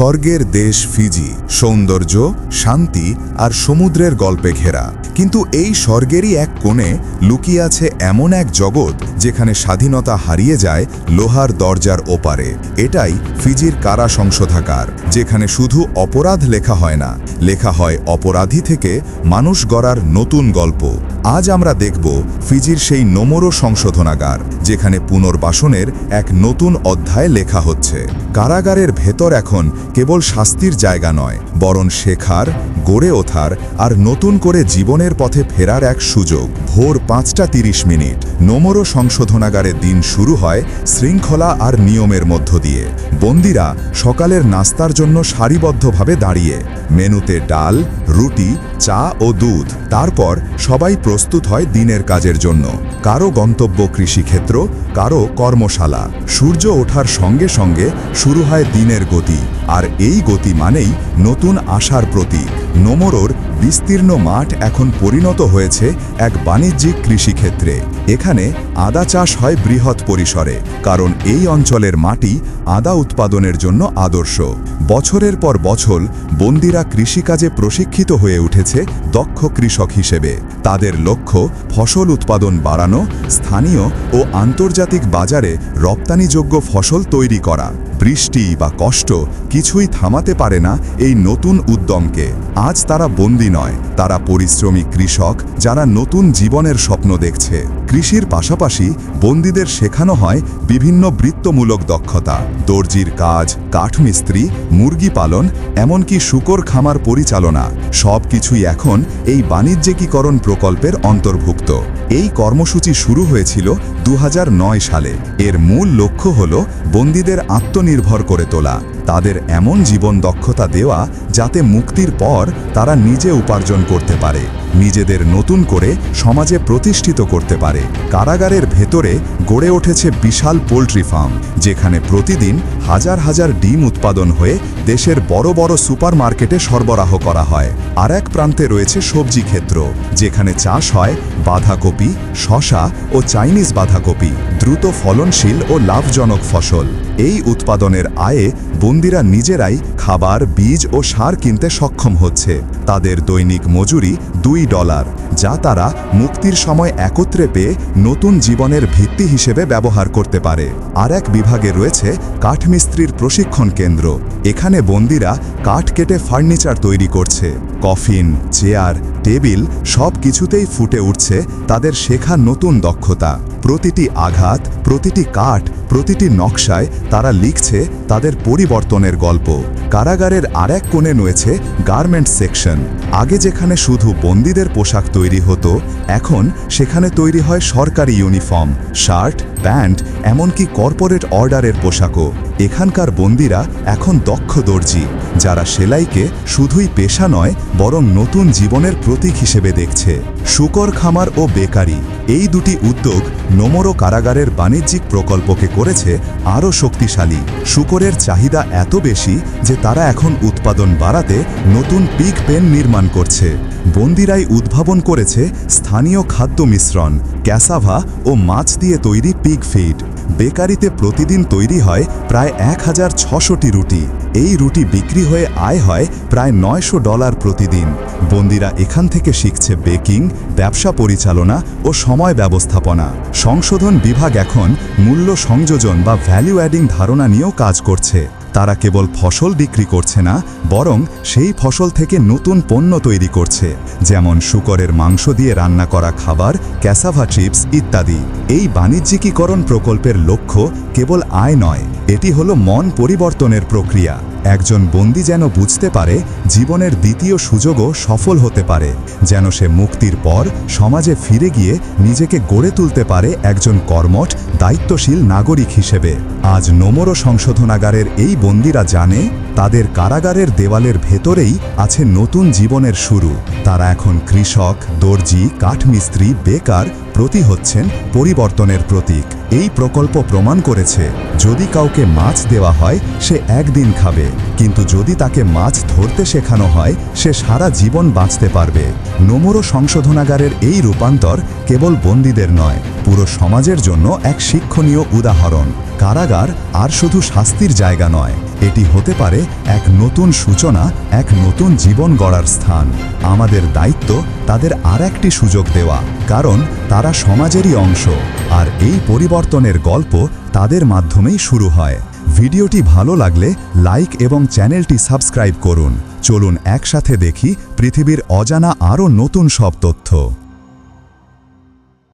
স্বর্গের দেশ ফিজি। সৌন্দর্য, শান্তি আর সমুদ্রের গল্পে ঘেরা। কিন্তু এই স্বর্গেরই এক কোণে লুকিয়ে আছে এমন এক জগৎ যেখানে স্বাধীনতা হারিয়ে যায় লোহার দরজার ওপারে। এটাই ফিজির কারা সংশোধাকার যেখানে শুধু অপরাধ লেখা হয় না। লেখা হয় অপরাধী থেকে মানুষ গড়ার নতুন গল্প। আজ আমরা দেখব ফিজির সেই নোমরো সংশোধনাগার, যেখানে পুনর্বাসনের এক নতুন অধ্যায় লেখা হচ্ছে। কারাগারের ভেতর এখন কেবল শাস্তির জায়গা নয়, বরং শেখার, গড়ে ওঠার আর নতুন করে জীবনের পথে ফেরার এক সুযোগ। ভোর পাঁচটা তিরিশ মিনিট, নোমরো সংশোধনাগারে দিন শুরু হয় শৃঙ্খলা আর নিয়মের মধ্য দিয়ে। বন্দিরা সকালের নাস্তার জন্য সারিবদ্ধভাবে দাঁড়িয়ে, মেনুতে ডাল, রুটি, চা ও দুধ, তারপর সবাই প্রস্তুত হয় দিনের কাজের জন্য। কারও গন্তব্য কৃষিক্ষেত্র, কারও কর্মশালা। সূর্য ওঠার সঙ্গে সঙ্গে শুরু হয় দিনের গতি। আর এই গতি মানেই নতুন আশার প্রতীক। নোমরোর বিস্তীর্ণ মাঠ এখন পরিণত হয়েছে এক বাণিজ্যিক কৃষিক্ষেত্রে। এখানে আদা চাষ হয় বৃহৎ পরিসরে, কারণ এই অঞ্চলের মাটি আদা উৎপাদনের জন্য আদর্শ। বছরের পর বছর বন্দিরা কৃষিকাজে প্রশিক্ষিত হয়ে উঠেছে দক্ষ কৃষক হিসেবে। তাদের লক্ষ্য ফসল উৎপাদন বাড়ানো, স্থানীয় ও আন্তর্জাতিক বাজারে রপ্তানিযোগ্য ফসল তৈরি করা। বৃষ্টি বা কষ্ট কিছুই থামাতে পারে না এই নতুন উদ্যমকে। আজ তারা বন্দী নয়। তারা পরিশ্রমী কৃষক যারা নতুন জীবনের স্বপ্ন দেখছে। কৃষির পাশাপাশি বন্দীদের শেখানো হয় বিভিন্ন বৃত্তমূলক দক্ষতা। দর্জির কাজ, কাঠমিস্ত্রি, মুরগি পালন, এমনকি শুকর খামার পরিচালনা সব কিছুই এখন এই বাণিজ্যিকীকরণ প্রকল্পের অন্তর্ভুক্ত। এই কর্মসূচি শুরু হয়েছিল দু হাজার নয় সালে। এর মূল লক্ষ্য হল বন্দীদের আত্মনির্ভর করে তোলা। তাদের এমন জীবন দক্ষতা দেওয়া যাতে মুক্তির পর তারা নিজে উপার্জন করতে পারে, নিজেদের নতুন করে সমাজে প্রতিষ্ঠিত করতে পারে। কারাগারের ভেতরে গড়ে উঠেছে বিশাল পোল্ট্রি ফার্ম, যেখানে প্রতিদিন হাজার হাজার ডিম উৎপাদন হয়ে দেশের বড় বড় সুপারমার্কেটে সরবরাহ করা হয়। আর এক প্রান্তে রয়েছে সবজি ক্ষেত্র, যেখানে চাষ হয় বাঁধাকপি শশা ও চাইনিজ বাঁধাকপি, দ্রুত ফলনশীল ও লাভজনক ফসল। এই উৎপাদনের আয়ে বন্দিরা নিজেরাই খাবার, বীজ ও সার কিনতে সক্ষম হচ্ছে। তাদের দৈনিক মজুরি দুই ডলার, যা তারা মুক্তির সময় একত্রে পেয়ে নতুন জীবনের ভিত্তি হিসেবে ব্যবহার করতে পারে। আর এক বিভাগে রয়েছে কাঠমিস্ত্রির প্রশিক্ষণ কেন্দ্র। এখানে বন্দিরা কাঠ কেটে ফার্নিচার তৈরি করছে। কফিন, চেয়ার টেবিল সব কিছুতেই ফুটে উঠছে তাদের শেখা নতুন দক্ষতা। প্রতিটি আঘাত, প্রতিটি কাঠ, প্রতিটি নকশায় তারা লিখছে তাদের পরিবর্তনের গল্প। কারাগারের আরেক কোণে রয়েছে গার্মেন্ট সেকশন। আগে যেখানে শুধু বন্দীদের পোশাক তৈরি হতো, এখন সেখানে তৈরি হয় সরকারি ইউনিফর্ম, শার্ট, প্যান্ট, এমনকি কর্পোরেট অর্ডারের পোশাকও। এখানকার বন্দিরা এখন দক্ষ দর্জি, যারা সেলাইকে শুধুই পেশা নয়, বরং নতুন জীবনের প্রতীক হিসেবে দেখছে। শুকর খামার ও বেকারি, এই দুটি উদ্যোগ নোমরো কারাগারের বাণিজ্যিক প্রকল্পকে করেছে আরও শক্তিশালী। শুকরের চাহিদা এত বেশি যে তারা এখন উৎপাদন বাড়াতে নতুন পিক পেন নির্মাণ করছে। বন্দিরাই উদ্ভাবন করেছে স্থানীয় খাদ্য মিশ্রণ, ক্যাসাভা ও মাছ দিয়ে তৈরি পিগ ফিড। বেকারিতে প্রতিদিন তৈরি হয় প্রায় এক হাজার ছশোটি রুটি। এই রুটি বিক্রি হয়ে আয় হয় প্রায় নয়শো ডলার প্রতিদিন। বন্দিরা এখান থেকে শিখছে বেকিং, ব্যবসা পরিচালনা ও সময় ব্যবস্থাপনা। সংশোধন বিভাগ এখন মূল্য সংযোজন বা ভ্যালু অ্যাডিং ধারণা নিয়েও কাজ করছে। তারা কেবল ফসল বিক্রি করছে না, বরং সেই ফসল থেকে নতুন পণ্য তৈরি করছে, যেমন শুকরের মাংস দিয়ে রান্না করা খাবার, ক্যাসাভা চিপস ইত্যাদি। এই বাণিজ্যিকীকরণ প্রকল্পের লক্ষ্য কেবল আয় নয়, এটি হলো মন পরিবর্তনের প্রক্রিয়া। একজন বন্দি যেন বুঝতে পারে জীবনের দ্বিতীয় সুযোগও সফল হতে পারে, যেন সে মুক্তির পর সমাজে ফিরে গিয়ে নিজেকে গড়ে তুলতে পারে একজন কর্মঠ, দায়িত্বশীল নাগরিক হিসেবে। আজ নোমরো সংশোধনাগারের এই বন্দিরা জানে, তাদের কারাগারের দেওয়ালের ভেতরেই আছে নতুন জীবনের শুরু। তারা এখন কৃষক, দর্জি, কাঠমিস্ত্রি, বেকার প্রতি হচ্ছেন পরিবর্তনের প্রতীক। এই প্রকল্প প্রমাণ করেছে, যদি কাউকে মাছ দেওয়া হয়, সে একদিন খাবে। কিন্তু যদি তাকে মাছ ধরতে শেখানো হয়, সে সারা জীবন বাঁচতে পারবে। নোমরো সংশোধনাগারের এই রূপান্তর কেবল বন্দীদের নয়, পুরো সমাজের জন্য এক শিক্ষণীয় উদাহরণ। কারাগার আর শুধু শাস্তির জায়গা নয়। এটি হতে পারে এক নতুন সূচনা, এক নতুন জীবন গড়ার স্থান। আমাদের দায়িত্ব তাদের আর একটি সুযোগ দেওয়া, কারণ তারা সমাজেরই অংশ, আর এই পরিবর্তনের গল্প তাদের মাধ্যমেই শুরু হয়। ভিডিওটি ভালো লাগলে লাইক এবং চ্যানেলটি সাবস্ক্রাইব করুন। চলুন একসাথে দেখি পৃথিবীর অজানা আরও নতুন সব তথ্য।